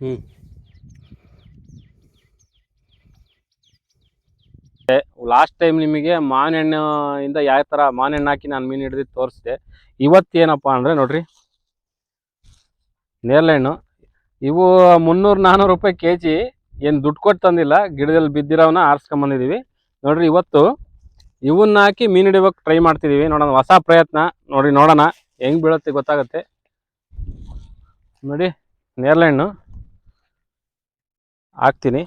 ಹ್ಞೂ last time ನಿಮಗೆ ಮಾನೆಣ್ಣು ಇಂದ ಯಾವ ಥರ ಮಾನೆಣ್ಣು ಹಾಕಿ ನಾನು ಮೀನು ಹಿಡಿದು ತೋರಿಸಿದೆ. ಇವತ್ತೇನಪ್ಪ ಅಂದರೆ ನೋಡ್ರಿ. ನೇರ್ಲೆಹಣ್ಣು ಇವು ಮುನ್ನೂರು ನಾನ್ನೂರು ರೂಪಾಯಿ ಕೆ ಜಿ ಏನು ದುಡ್ಡು ಕೊಟ್ಟು ತಂದಿಲ್ಲ. ಗಿಡದಲ್ಲಿ ಬಿದ್ದಿರೋವನ್ನ ಆರಿಸ್ಕೊಂಬಂದಿದ್ದೀವಿ ನೋಡ್ರಿ ಇವತ್ತು ಇವನ್ನ ಹಾಕಿ ಮೀನು ಹಿಡಿಬೇಕು ಟ್ರೈ ಮಾಡ್ತಿದ್ದೀವಿ ನೋಡೋಣ, ಹೊಸ ಪ್ರಯತ್ನ. ನೋಡಿ ನೋಡೋಣ. ಹೆಂಗ್ ಬೀಳುತ್ತೆ ಗೊತ್ತಾಗುತ್ತೆ. ನೋಡಿ ನೇರ್ಲೆಹಣ್ಣು ಹಾಕ್ತೀನಿ.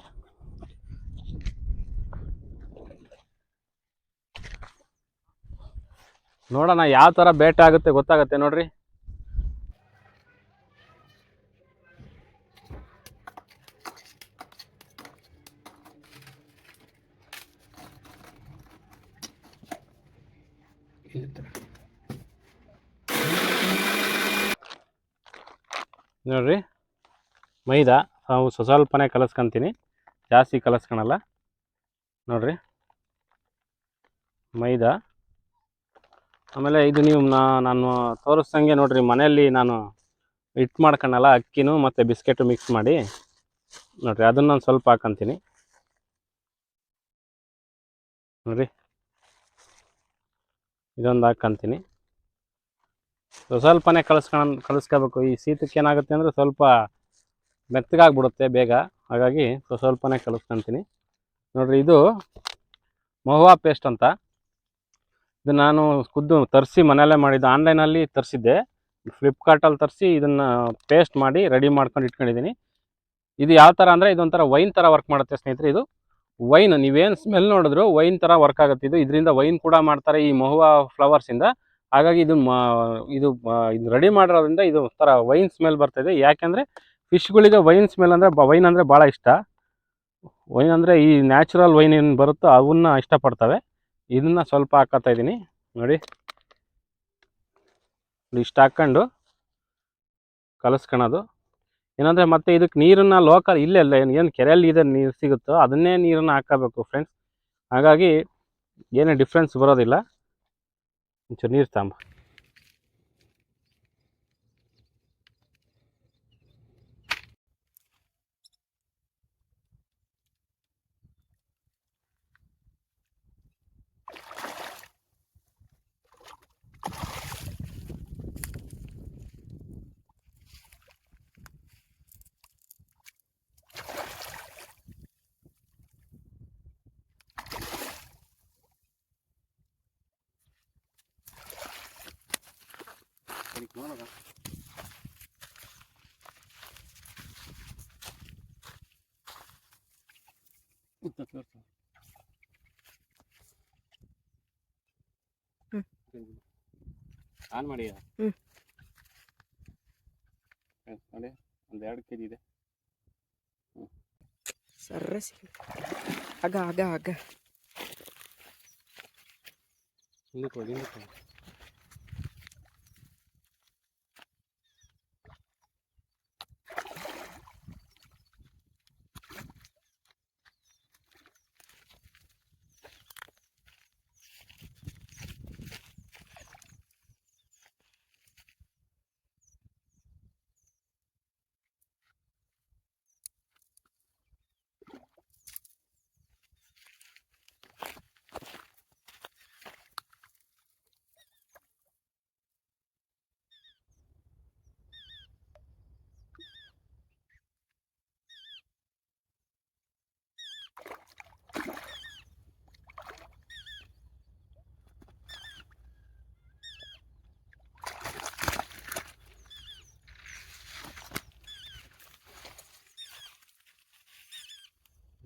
ನೋಡೋಣ ಯಾವ ಥರ ಬೇಟೆ ಆಗುತ್ತೆ ಗೊತ್ತಾಗುತ್ತೆ ನೋಡ್ರಿ. ನೋಡ್ರಿ ಮೈದಾ. ನಾವು ಸ್ವಸ್ವಲ್ಪನೇ ಕಲಸ್ಕೊಂತೀನಿ. ಜಾಸ್ತಿ ಕಲಸ್ಕೊಳಲ್ಲ ನೋಡ್ರಿ. ಮೈದಾ. ಆಮೇಲೆ ಇದು ನೀವು ನಾನು ತೋರಿಸ್ದಂಗೆ ನೋಡ್ರಿ, ಮನೆಯಲ್ಲಿ ನಾನು ಹಿಟ್ಟು ಮಾಡ್ಕೊಳಲ್ಲ ಅಕ್ಕಿನೂ ಮತ್ತು ಬಿಸ್ಕೆಟು ಮಿಕ್ಸ್ ಮಾಡಿ. ನೋಡ್ರಿ, ಅದನ್ನು ನಾನು ಸ್ವಲ್ಪ ಹಾಕಂತೀನಿ. ನೋಡ್ರಿ. ಇದೊಂದು ಹಾಕಂತೀನಿ. ಸ್ವ ಸ್ವಲ್ಪನೇ ಕಲಸ್ಕೊಂಡು ಕಲಿಸ್ಕೋಬೇಕು. ಈ ಶೀತಕ್ಕೆ ಏನಾಗುತ್ತೆ ಅಂದರೆ ಸ್ವಲ್ಪ ಮೆತ್ತಗಾಗ್ಬಿಡುತ್ತೆ ಬೇಗ. ಹಾಗಾಗಿ ಸ್ವ ಸ್ವಲ್ಪನೇ ಕಲಿಸ್ಕೊಂತೀನಿ ನೋಡ್ರಿ, ಇದು ಮಹುವಾ ಪೇಸ್ಟ್ ಅಂತ. ಇದು ನಾನು ಖುದ್ದು ತರಿಸಿ ಮನೆಯಲ್ಲೇ ಮಾಡಿದ್ದು. ಆನ್ಲೈನಲ್ಲಿ ತರಿಸಿದ್ದೆ. ಫ್ಲಿಪ್ಕಾರ್ಟಲ್ಲಿ ತರಿಸಿ ಇದನ್ನು ಪೇಸ್ಟ್ ಮಾಡಿ ರೆಡಿ ಮಾಡ್ಕೊಂಡು ಇಟ್ಕೊಂಡಿದ್ದೀನಿ. ಇದು ಯಾವ ಥರ ಅಂದರೆ ಇದೊಂಥರ ವೈನ್ ಥರ ವರ್ಕ್ ಮಾಡುತ್ತೆ ಸ್ನೇಹಿತರೆ ಇದು. ವೈನ್ ನೀವೇನು ಸ್ಮೆಲ್ ನೋಡಿದ್ರು ವೈನ್ ಥರ ವರ್ಕ್ ಆಗುತ್ತೆ ಇದು. ಇದರಿಂದ ವೈನ್ ಕೂಡ ಮಾಡ್ತಾರೆ ಈ ಮಹುವಾ ಫ್ಲವರ್ಸಿಂದ ಹಾಗಾಗಿ ಇದು ಇದು ಇದು ರೆಡಿ ಮಾಡಿರೋದ್ರಿಂದ ಇದು ಒಂಥರ ವೈನ್ ಸ್ಮೆಲ್ ಬರ್ತಾಯಿದೆ ಯಾಕೆಂದರೆ ಫಿಶ್ಗಳಿಗೆ ವೈನ್ ಸ್ಮೆಲ್ ಅಂದರೆ ವೈನ್ ಅಂದರೆ ಭಾಳ ಇಷ್ಟ. ವೈನ್ ಅಂದರೆ ಈ ನ್ಯಾಚುರಲ್ ವೈನ್ ಏನು ಬರುತ್ತೋ ಅವನ್ನ ಇಷ್ಟಪಡ್ತವೆ. ಇದನ್ನ ಸ್ವಲ್ಪ ಹಾಕತ್ತಾ ಇದ್ದೀನಿ. ನೋಡಿ. ಇಷ್ಟು ಹಾಕ್ಕೊಂಡು ಕಲಸ್ಕೊಳೋದು ಏನಂದರೆ ಮತ್ತೆ ಇದಕ್ಕೆ ನೀರನ್ನು ಲೋಕಲ್ ಇಲ್ಲೇ ಅಲ್ಲ, ಏನು ಏನು ಕೆರೆಯಲ್ಲಿ ಇದೆ ನೀರು ಸಿಗುತ್ತೋ ಅದನ್ನೇ ನೀರನ್ನು ಹಾಕಬೇಕು ಫ್ರೆಂಡ್ಸ್ ಹಾಗಾಗಿ ಏನೇ ಡಿಫ್ರೆನ್ಸ್ ಬರೋದಿಲ್ಲ. ಒಂಚೂರು ನೀರು ತಾಂಬ. ಆನ್ ಮಾಡಿ ಹ್ಮ್. ನೋಡಿ ಒಂದು ಎರಡು ಕೆ ಜಿ ಇದೆ ಸರ್ರಸಿ ಆಗ ಆಗ ಆಗ ಹಿಂದಕ್ಕೆ ಹೋಗಿ ಹಿಂದಕ್ಕೆ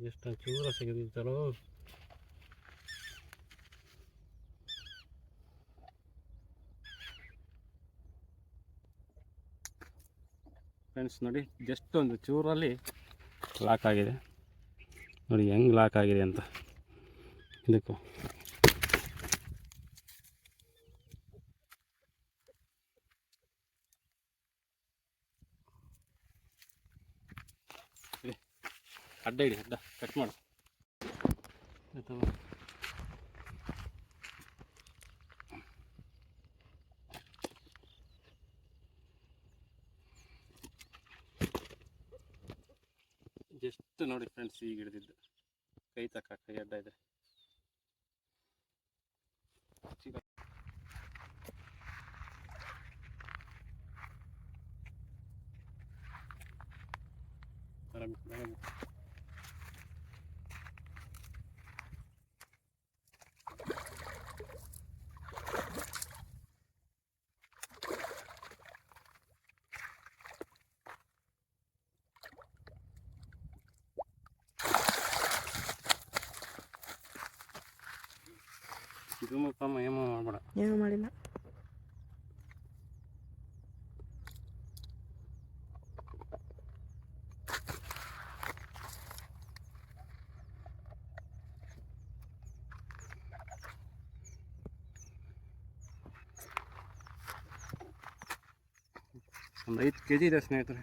ಎಷ್ಟು ಚೂರ ಸಿಗದಿತ್ತಲ್ಲೋ ಫ್ರೆಂಡ್ಸ್ ನೋಡಿ ಜಸ್ಟ್ ಒಂದು ಚೂರಲ್ಲಿ ಲಾಕ್ ಆಗಿದೆ. ನೋಡಿ, ಹೆಂಗೆ ಲಾಕ್ ಆಗಿದೆ ಅಂತ. ಇದಕ್ಕೂ. ಅಡ್ಡ ಇಡಿ, ಅಡ್ಡ. ಕಟ್ ಮಾಡು. ಜಸ್ಟ್ ನೋಡಿ ಫ್ರೆಂಡ್ಸ್ ಈಗ ಹಿಡಿದಿದ್ದು. ಕೈ ತಕ್ಕ ಕೈ ಅಡ್ಡ ಇದೆ. ಆರಾಮ್ ಆರಾಮ್. ಇದು ಮುಖಮ್ಮ ಏಮೋ ಮಾಡ್ಬೇಡ ಏನು ಮಾಡಿಲ್ಲ ಒಂದು ಐದು ಕೆ ಜಿ ಇದೆ ಸ್ನೇಹಿತರೆ